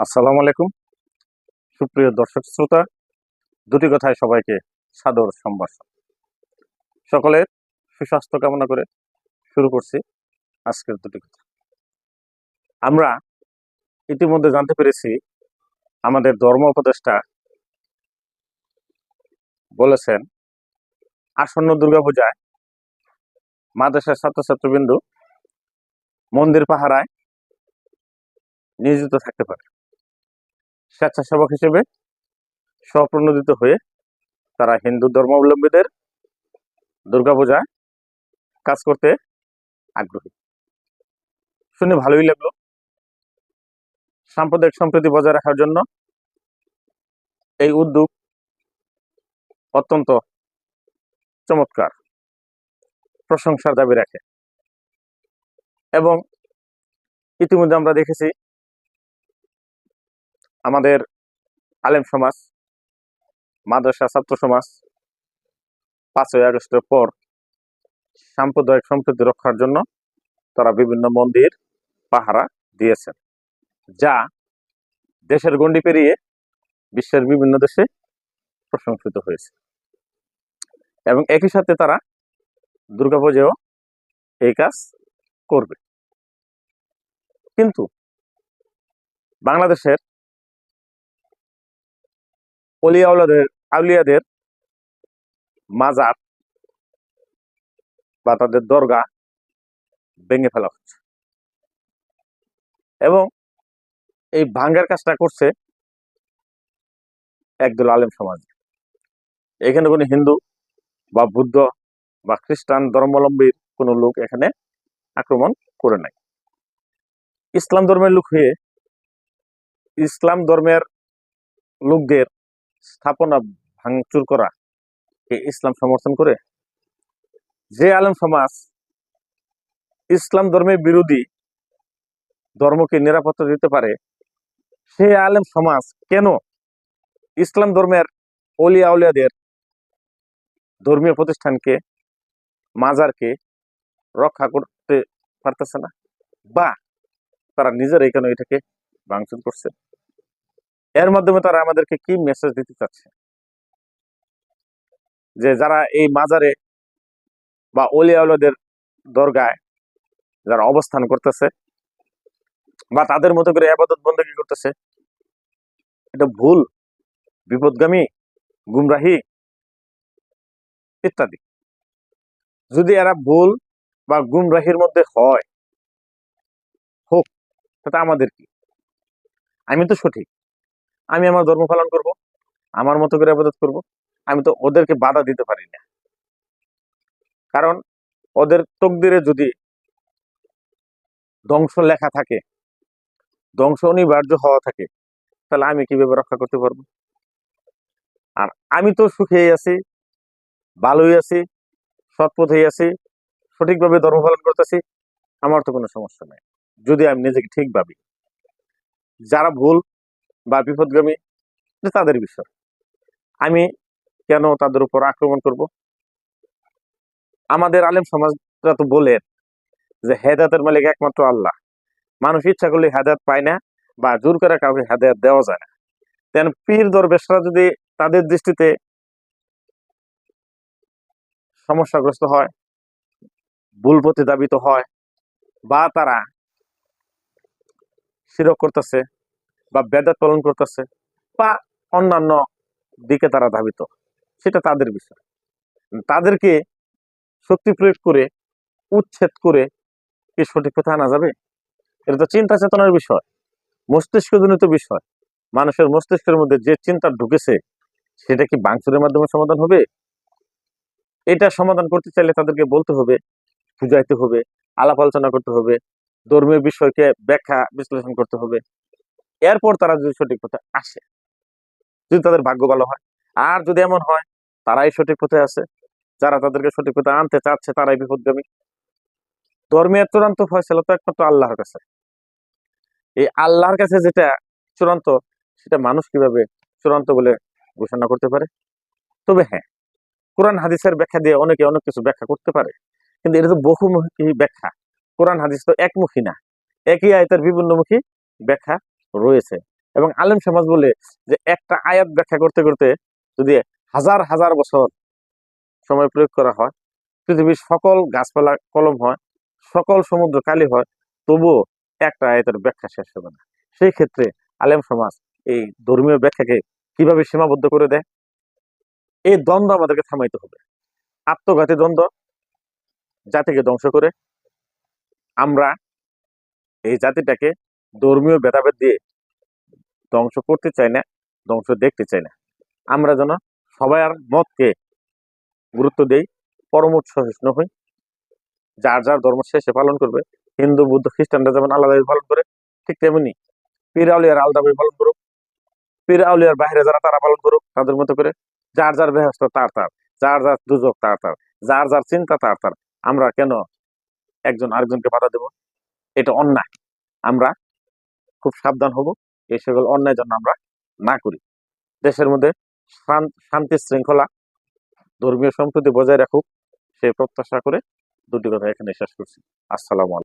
আসসালামু আলাইকুম। সুপ্রিয় দর্শক শ্রোতা, দুটি কথায় সবাইকে সাদর সম্ভাষণ। সকলের সুস্বাস্থ্য কামনা করে শুরু করছি আজকের দুটি কথা। আমরা ইতিমধ্যে জানতে পেরেছি, আমাদের ধর্ম উপদেষ্টা বলেছেন, আসন্ন দুর্গাপূজায় মাদ্রাসার ছাত্রছাত্রবৃন্দ মন্দির পাহারায় নিয়োজিত থাকতে পারে। স্বেচ্ছাসেবক হিসেবে স্বপ্রণোদিত হয়ে তারা হিন্দু ধর্মাবলম্বীদের দুর্গাপূজায় কাজ করতে আগ্রহী। শুনে ভালোই লাগল। সাম্প্রদায়িক সম্প্রীতি বজায় রাখার জন্য এই উদ্যোগ অত্যন্ত চমৎকার, প্রশংসার দাবি রাখে। এবং ইতিমধ্যে আমরা দেখেছি আমাদের আলেম সমাজ, মাদ্রাসা, ছাত্র সমাজ, পাঁচই আগস্টের পর সাম্প্রদায়িক সম্প্রীতি রক্ষার জন্য তারা বিভিন্ন মন্দির, পাহারা দিয়েছেন, যা দেশের গণ্ডি পেরিয়ে বিশ্বের বিভিন্ন দেশে প্রশংসিত হয়েছে। এবং একই সাথে তারা দুর্গাপূজাও এই কাজ করবে। কিন্তু বাংলাদেশের আউলিয়াদের মাজার বা তাদের দরগা ভেঙে ফেলা হচ্ছে। এবং এই ভাঙ্গার কাজটা করছে একদল আলেম সমাজ। এখানে কোনো হিন্দু বা বুদ্ধ বা খ্রিস্টান ধর্মাবলম্বীর কোনো লোক এখানে আক্রমণ করে নাই। ইসলাম ধর্মের লোক হয়ে ইসলাম ধর্মের লোকদের স্থাপনা ভাঙচুর করা কে ইসলাম সমর্থন করে, যে আলেম সমাজ ইসলাম ধর্মের বিরোধী ধর্মকে নিরাপত্তা দিতে পারে সে আলেম সমাজ কেন ইসলাম ধর্মের অলিয়া উলিয়াদের ধর্মীয় প্রতিষ্ঠানকে, মাজারকে রক্ষা করতে পারতেছে না? বা তারা নিজেরাই কেন এটাকে ভাঙচুর করছে? এর মাধ্যমে তারা আমাদেরকে কি মেসেজ দিতে চাচ্ছে? যে যারা এই মাজারে বা অলিয়াউলাদের দরগায় যারা অবস্থান করতেছে বা তাদের মতো করে আবাদত বন্দী করতেছে, এটা ভুল, বিপদগামী, গুমরাহি ইত্যাদি। যদি এরা ভুল বা গুমরাহির মধ্যে হয়, হোক, তাতে আমাদের কি? আমি তো সঠিক। আমি আমার ধর্ম পালন করব, আমার মতো করে আবাদত করব, আমি তো ওদেরকে বাধা দিতে পারি না। কারণ ওদের তকদিরে যদি ধ্বংস লেখা থাকে, ধ্বংস অনিবার্য হওয়া থাকে, তাহলে আমি কীভাবে রক্ষা করতে পারব? আর আমি তো সুখেই আছি, ভালোই আছি সৎপথেই আছি, সঠিকভাবে ধর্ম পালন করতেছি, আমার তো কোনো সমস্যা নাই। যদি আমি নিজেকে ঠিক ভাবি, যারা ভুল বা বিপদগামী তাদের বিষয়। আমি কেন তাদের উপর আক্রমণ করব? আমাদের আলেম সমাজরা তো বলেন যে হেদায়তের মালিক একমাত্র আল্লাহ। মানুষ ইচ্ছা করলে হেদায়ত পায় না বা জোর করে কাউকে হেদায়ত দেওয়া যায় না। তেন পীর দরবেশরা যদি তাদের দৃষ্টিতে সমস্যাগ্রস্ত হয়, ভুল প্রতিদাবিত হয় বা তারা শিরক করতেছে বা বেদাত পালন করতেছে বা অন্যান্য দিকে তারা ধাবিত, সেটা তাদের বিষয়। তাদেরকে শক্তি প্রয়োগ করে, উচ্ছেদ করে কি সঠিক কথা আনা যাবে? এটা তো চিন্তা চেতনার বিষয়, মস্তিষ্কজনিত বিষয়। মানুষের মস্তিষ্কের মধ্যে যে চিন্তা ঢুকেছে, সেটা কি বাংসুরের মাধ্যমে সমাধান হবে? এটা সমাধান করতে চাইলে তাদেরকে বলতে হবে, বুঝাইতে হবে, আলাপ আলোচনা করতে হবে, ধর্মীয় বিষয়কে ব্যাখ্যা বিশ্লেষণ করতে হবে। এরপর তারা যদি সঠিক পথে আসে, যদি তাদের ভাগ্য ভালো হয়। আর যদি এমন হয়, তারাই সঠিক পথে আছে। যারা তাদেরকে সঠিক পথে আনতে চাচ্ছে, তারাই বিপদগামী। ধর্মের চূড়ান্ত ফয়সলা তো একমাত্র আল্লাহর কাছে। এই আল্লাহর কাছে যেটা চূড়ান্ত, সেটা মানুষ কীভাবে চূড়ান্ত বলে ঘোষণা করতে পারে? তবে হ্যাঁ কোরআন হাদিসের ব্যাখ্যা দিয়ে অনেকে অনেক কিছু ব্যাখ্যা করতে পারে। কিন্তু এটা তো বহুমুখী ব্যাখ্যা। কোরআন হাদিস তো একমুখী না। একই আয়তের বিভিন্নমুখী ব্যাখ্যা। রয়েছে। এবং আলেম সমাজ বলে যে একটা আয়াত ব্যাখ্যা করতে করতে যদি হাজার হাজার বছর সময় প্রয়োগ করা হয়, পৃথিবীর সকল গাছপালা কলম হয়, সকল সমুদ্র কালি হয়, তবুও একটা আয়াতের ব্যাখ্যা শেষ হবে না। সেই ক্ষেত্রে আলেম সমাজ এই ধর্মীয় ব্যাখ্যাকে কীভাবে সীমাবদ্ধ করে দেয়? এই দ্বন্দ্ব আমাদেরকে থামাইতে হবে। আত্মঘাতী দ্বন্দ্ব জাতিকে ধ্বংস করে আমরা এই জাতিটাকে ধর্মীয় ভেদাভেদ দিয়ে ধ্বংস করতে চাই না, ধ্বংস দেখতে চাই না। আমরা যেন সবার মতকে গুরুত্ব দেই পরমোট সহিষ্ণু হই। যার যার ধর্ম শেষে পালন করবে। হিন্দু, বুদ্ধ, খ্রিস্টানরা যেমন আলাদাভাবে পালন করে, ঠিক তেমনি পীর আউলিয়ার আলাদাভাবে পালন করুক। পীর আউলিয়ার বাইরে যারা তারা পালন করুক, তাদের মতো করে যার যার বেহস্ত তার তার, যার যার দুজক তার তার, যার যার চিন্তা তার তার। আমরা কেন একজন আরেকজনকে বাধা দেব? এটা অন্যায়। আমরা খুব সাবধান হব। এই সকল অন্যায় জন্য আমরা না করি। দেশের মধ্যে শান- শান্তি শৃঙ্খলা, ধর্মীয় সম্প্রীতি বজায় রাখুক, সে প্রত্যাশা করে দুটি কথা এখানে শেষ করছি। আসসালামু আলাইকুম।